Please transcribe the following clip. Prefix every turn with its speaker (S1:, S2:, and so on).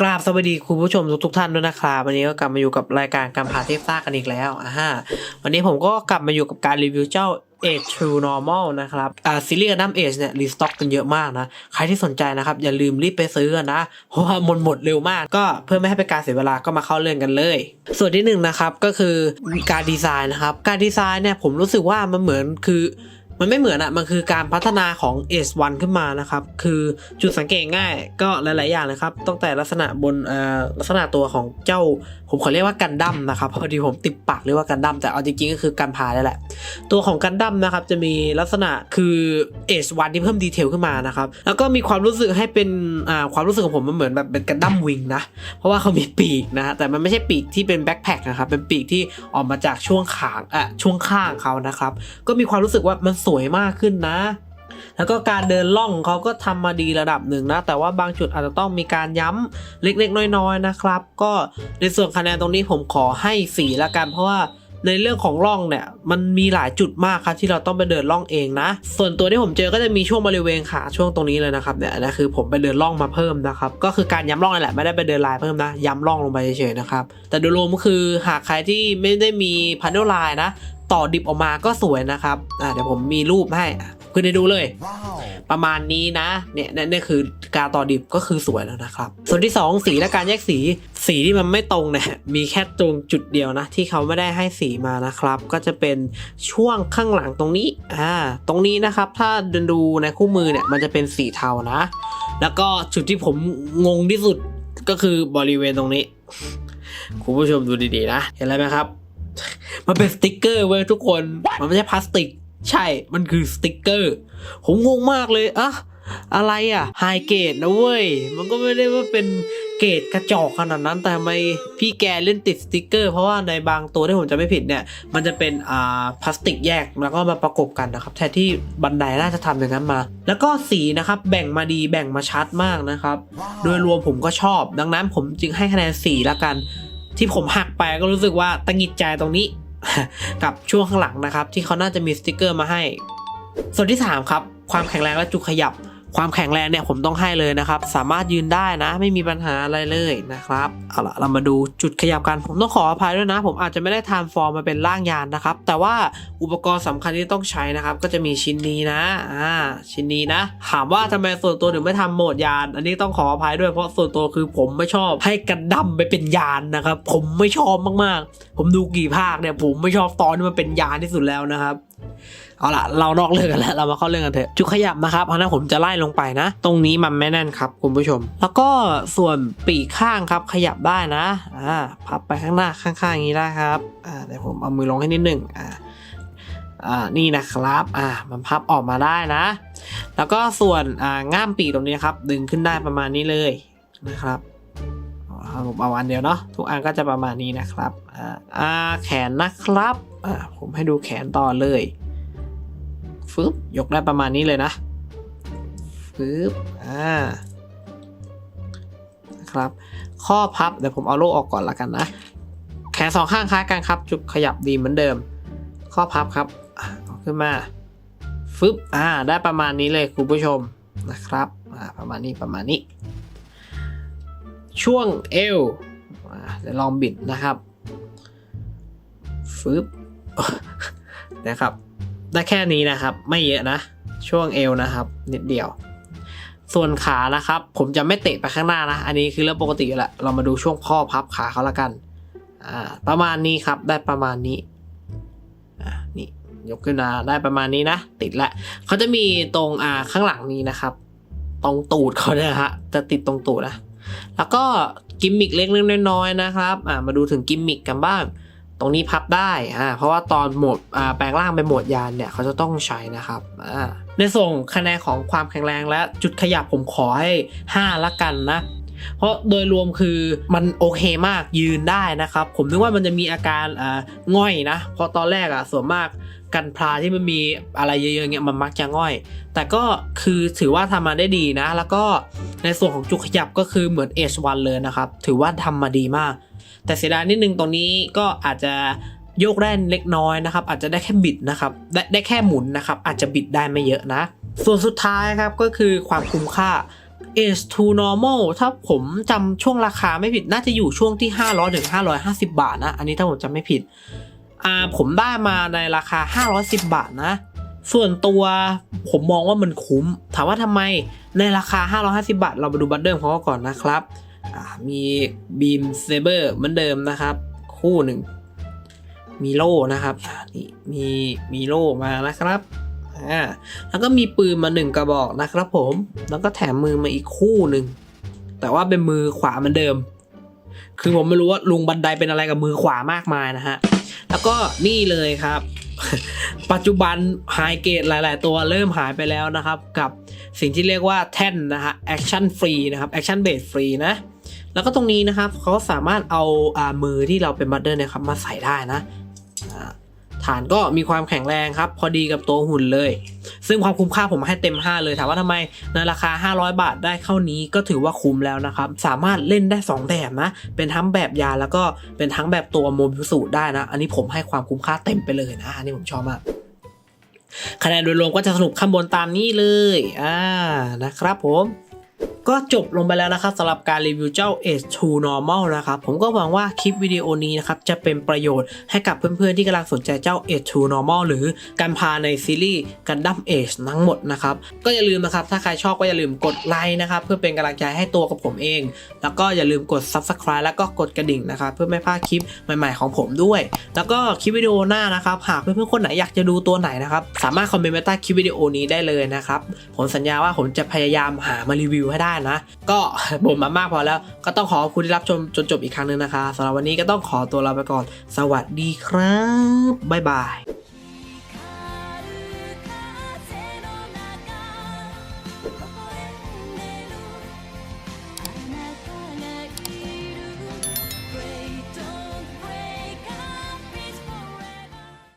S1: กราบสวัสดีคุณผู้ชมทุกทุกๆท่านด้วยนะครับวันนี้ก็กลับมาอยู่กับรายการการพาเทพซ่ากันอีกแล้วอ่าฮะวันนี้ผมก็กลับมาอยู่กับการรีวิวเจ้า Age True Normal นะครับอ่าซีรีส์นดั้มเอจเนี่ยรีสต็อกกันเยอะมากนะ ใครที่สนใจนะครับ อย่าลืมรีบไปซื้อนนะ เพราะว่าหมดหมดเร็วมาก ก็เพื่อไม่ให้เป็นการเสียเวลาก็มาเข้าเรื่องกันเลย ส่วนที่หนึ่งนะครับก็คือการดีไซน์นะครับ การดีไซน์เนี่ยผมรู้สึกว่ามันเหมือนคือ มันไม่เหมือนอะมันคือการพัฒนาของ S1 ขึ้นมานะครับ คือจุดสังเกตง่ายก็หลาย ๆ อย่างนะครับ ตั้งแต่ลักษณะบนลักษณะตัวของเจ้า ผมขอเรียกว่ากันดั้มนะครับพอดีผมติดปากเรียกว่ากันดั้มแต่เอาจริง ๆ ก็คือกันพาได้แหละ ตัวของกันดั้มนะครับจะมีลักษณะคือ S1 ที่เพิ่มดีเทลขึ้นมานะครับ แล้วก็มีความรู้สึกให้เป็นความรู้สึกของผมมันเหมือนแบบเป็นกันดั้มวิงนะ เพราะว่าเขามีปีกนะฮะแต่มันไม่ใช่ปีกที่เป็นแบ็คแพคนะครับ เป็นปีกที่ออกมาจากช่วงขางอะช่วงข้างเขานะครับ ก็มีความรู้สึกว่ามันสวยมากขึ้นนะ แล้วก็การเดินล่องเขาก็ทำมาดีระดับหนึ่งนะ แต่ว่าบางจุดอาจจะต้องมีการย้ำเล็กๆ น้อยๆนะครับ ก็ในส่วนคะแนนตรงนี้ผมขอให้สีละกันเพราะว่า ในเรื่องของร่องเนี่ยมันมีหลายจุดมากครับที่เราต้องไปเดินร่องเองนะ ส่วนตัวที่ผมเจอก็จะมีช่วงบริเวณขาช่วงตรงนี้เลยนะครับเนี่ยนะคือผมไปเดินร่องมาเพิ่มนะครับก็คือการย้ำร่องนั่นแหละไม่ได้ไปเดินลายเพิ่มนะย้ำร่องลงไปเฉยๆนะครับแต่โดยรวมก็คือหากใครที่ไม่ได้มีพันเดลลายนะ ต่อดิบออกมาก็สวยนะครับอ่าเดี๋ยวผมมีรูปให้ อะคุณได้ดูเลย ประมาณนี้นะเนี่ยนี่นี่คือการต่อดิบก็คือสวยแล้วนะครับ ส่วนที่ 2 สีและการแยกสี สีที่มันไม่ตรงเนี่ยมีแค่ตรงจุดเดียวนะ ที่เขาไม่ได้ให้สีมานะครับ ก็จะเป็นช่วงข้างหลังตรงนี้อ่าตรงนี้นะครับ ถ้าดูในคู่มือเนี่ยมันจะเป็นสีเทานะ แล้วก็จุดที่ผมงงที่สุดก็คือบริเวณตรงนี้ คุณผู้ชมดูดีๆนะ เห็นอะไรไหมครับ มันเป็นสติกเกอร์เว้ยทุกคน มันไม่ใช่พลาสติก ใช่ มันคือสติกเกอร์ ผมงงมากเลยอะอะไรอะไฮเกรดนะเว้ย มันก็ไม่ได้ว่าเป็นเกรดกระจอกขนาดนั้น แต่ทำไมพี่แกเล่นติดสติกเกอร์ เพราะว่าในบางตัวที่ผมจะไม่ผิดเนี่ย มันจะเป็นอ่าพลาสติกแยกแล้วก็มาประกบกันนะครับ แทนที่บันไดน่าจะทำอย่างนั้นมา แล้วก็สีนะครับแบ่งมาดีแบ่งมาชัดมากนะครับ โดยรวมผมก็ชอบ ดังนั้นผมจึงให้คะแนนสีละกัน ที่ผมหักไปก็รู้สึกว่าตังหิดใจตรงนี้ กับช่วงข้างหลังนะครับ ที่เขาน่าจะมีสติกเกอร์มาให้ ส่วนที่ 3 ครับ ความแข็งแรงและจุดขยับ ความแข็งแรงเนี่ยผมต้องให้เลยนะครับ สามารถยืนได้นะ ไม่มีปัญหาอะไรเลยนะครับเอาละเรามาดูจุดขยับกัน ผมต้องขออภัยด้วยนะ ผมอาจจะไม่ได้ทานฟอร์มมาเป็นร่างยานนะครับ แต่ว่าอุปกรณ์สำคัญที่ต้องใช้นะครับ ก็จะมีชิ้นนี้นะอ่าชิ้นนี้นะ ถามว่าทำไมส่วนตัวถึงไม่ทำโหมดยาน อันนี้ต้องขออภัยด้วยเพราะส่วนตัวคือผมไม่ชอบให้กันดั้มไปเป็นยานนะครับ ผมไม่ชอบมากๆ ผมดูกี่ภาคเนี่ยผมไม่ชอบตอนที่มันเป็นยานที่สุดแล้วนะครับ เอาล่ะเรานอกเรื่องกันแล้วเรามาเข้าเรื่องกันเถอะจุดขยับนะครับเพราะนั้นผมจะไล่ลงไปนะ ตรงนี้มันไม่แน่นครับคุณผู้ชม แล้วก็ส่วนปีกข้างครับขยับได้นะอ่าพับไปข้างหน้าข้างๆอย่างนี้ได้ครับอ่าเดี๋ยวผมเอามือลงให้นิดหนึ่งอ่าอ่านี่นะครับอ่ามันพับออกมาได้นะ แล้วก็ส่วนอ่าง่ามปีกตรงนี้นครับ ดึงขึ้นได้ประมาณนี้เลยนะครับเอาผมเอาอันเดียวเนาะทุกอันก็จะประมาณนี้นะครับอ่าแขนนะครับอ่าผมให้ดูแขนต่อเลย ฟึบยกได้ประมาณนี้เลยนะฟึบอ่านะครับข้อพับเดี๋ยวผมเอาโล่ออกก่อนละกันนะ แขนสองข้างคล้ายกันครับ จุดขยับดีเหมือนเดิม ข้อพับครับขึ้นมาฟึบอ่าได้ประมาณนี้เลยคุณผู้ชมนะครับอ่าประมาณนี้ประมาณนี้ ช่วงเอวอ่าเดี๋ยวลองบิดนะครับฟึบนะครับ ได้แค่นี้นะครับ ไม่เยอะนะ ช่วงเอวนะครับ นิดเดียว ส่วนขานะครับ ผมจะไม่เตะไปข้างหน้านะ อันนี้คือเรื่องปกติอยู่แล้วเรามาดูช่วงข้อพับขาเขาละกันอ่าประมาณนี้ครับได้ประมาณนี้อ่านี่ยกขึ้นมาได้ประมาณนี้นะ ติดละเขาจะมีตรงอ่าข้างหลังนี้นะครับ ตรงตูดเขาเนี่ยฮะจะติดตรงตูดนะแล้วก็กิมมิกเล็กๆน้อยๆนะครับอ่ามาดูถึงกิมมิกกันบ้าง ตรงนี้พับได้อ่าเพราะว่าตอนโหมดอ่าแปลงร่างเป็นโหมดยานเนี่ยเขาจะต้องใช้นะครับอ่าในส่งคะแนนของความแข็งแรงและจุดขยับผมขอให้ 5 ละกันนะ เพราะโดยรวมคือมันโอเคมากยืนได้นะครับ ผมนึกว่ามันจะมีอาการอ่าง่อยนะ เพราะตอนแรกอะส่วนมากกันพลาที่มันมีอะไรเยอะๆเงี้ยมันมักจะง่อย แต่ก็คือถือว่าทำมาได้ดีนะ แล้วก็ในส่วนของจุดขยับก็คือเหมือน H1 เลยนะครับ ถือว่าทำมาดีมาก แต่เสียดายนิดนึงตรงนี้ก็อาจจะโยกได้เล็กน้อยนะครับ อาจจะได้แค่บิดนะครับ ได้ได้แค่หมุนนะครับ อาจจะบิดได้ไม่เยอะนะ ส่วนสุดท้ายครับก็คือความคุ้มค่า Age to Normal ถ้าผมจำช่วงราคาไม่ผิดน่าจะอยู่ช่วงที่ 500ถึง550 บาทนะ อันนี้ถ้าผมจำไม่ผิด อ่าผมได้มาในราคา 510 บาทนะ ส่วนตัวผมมองว่ามันคุ้ม ถามว่าทำไมในราคา 550 บาท เรามาดูบัตเดิลของเขาก่อนนะครับ มีบีมเซเบอร์เหมือนเดิมนะครับ คู่หนึ่ง มีโล่นะครับนี่มีมีโล่มานะครับอ่าแล้วก็มีปืนมาหนึ่งกระบอกนะครับผม แล้วก็แถมมือมาอีกคู่หนึ่ง แต่ว่าเป็นมือขวาเหมือนเดิม คือผมไม่รู้ว่าลุงบันไดเป็นอะไรกับมือขวามากมายนะฮะ แล้วก็นี่เลยครับ ปัจจุบันไฮเกรดหลาย ๆ ตัวเริ่มหายไปแล้วนะครับ กับสิ่งที่เรียกว่าแท่นนะฮะแอคชั่นฟรีนะครับแอคชั่นเบสฟรีนะ แล้วก็ตรงนี้นะครับเขาสามารถเอาอ่ามือที่เราเป็นบัตเดิลนะครับมาใส่ได้นะฐานก็มีความแข็งแรงครับ พอดีกับตัวหุ่นเลย ซึ่งความคุ้มค่าผมให้เต็ม 5 เลยถามว่าทำไมในราคา 500 บาทได้เข้านี้ก็ถือว่าคุ้มแล้วนะครับ สามารถเล่นได้ 2 แบบนะ เป็นทั้งแบบยาแล้วก็เป็นทั้งแบบตัวโมบิสูตได้นะ อันนี้ผมให้ความคุ้มค่าเต็มไปเลยนะ อันนี้ผมชอบมากคะแนนโดยรวมก็จะสรุปข้างบนตามนี้เลยอ่านะครับผม ก็จบลงไปแล้วนะครับสำหรับการรีวิวเจ้า Age 2 Normal นะครับผมก็หวังว่าคลิปวิดีโอนี้นะครับจะเป็นประโยชน์ให้กับเพื่อนๆที่กำลังสนใจเจ้า Age 2 Normal หรือการพาในซีรีส์ Gundam Age ทั้งหมดนะครับก็อย่าลืมนะครับถ้าใครชอบก็อย่าลืมกดไลค์นะครับเพื่อเป็นกำลังใจให้ตัวกับผมเอง แล้วก็อย่าลืมกด Subscribe แล้วก็กดกระดิ่งนะครับเพื่อไม่พลาดคลิปใหม่ๆของผมด้วย แล้วก็คลิปวิดีโอหน้านะครับหากเพื่อนๆคนไหนอยากจะดูตัวไหนนะครับสามารถคอมเมนต์ใต้คลิปวิดีโอนี้ได้เลยนะครับผมสัญญาว่าผมจะพยายามหามารีวิวให้ได้นะ ก็บ่นมามากพอแล้ว ก็ต้องขอขอบคุณที่รับชมจนจบอีกครั้งหนึ่งนะคะสำหรับวันนี้ก็ต้องขอตัวลาไปก่อน สวัสดีครับบ๊ายบาย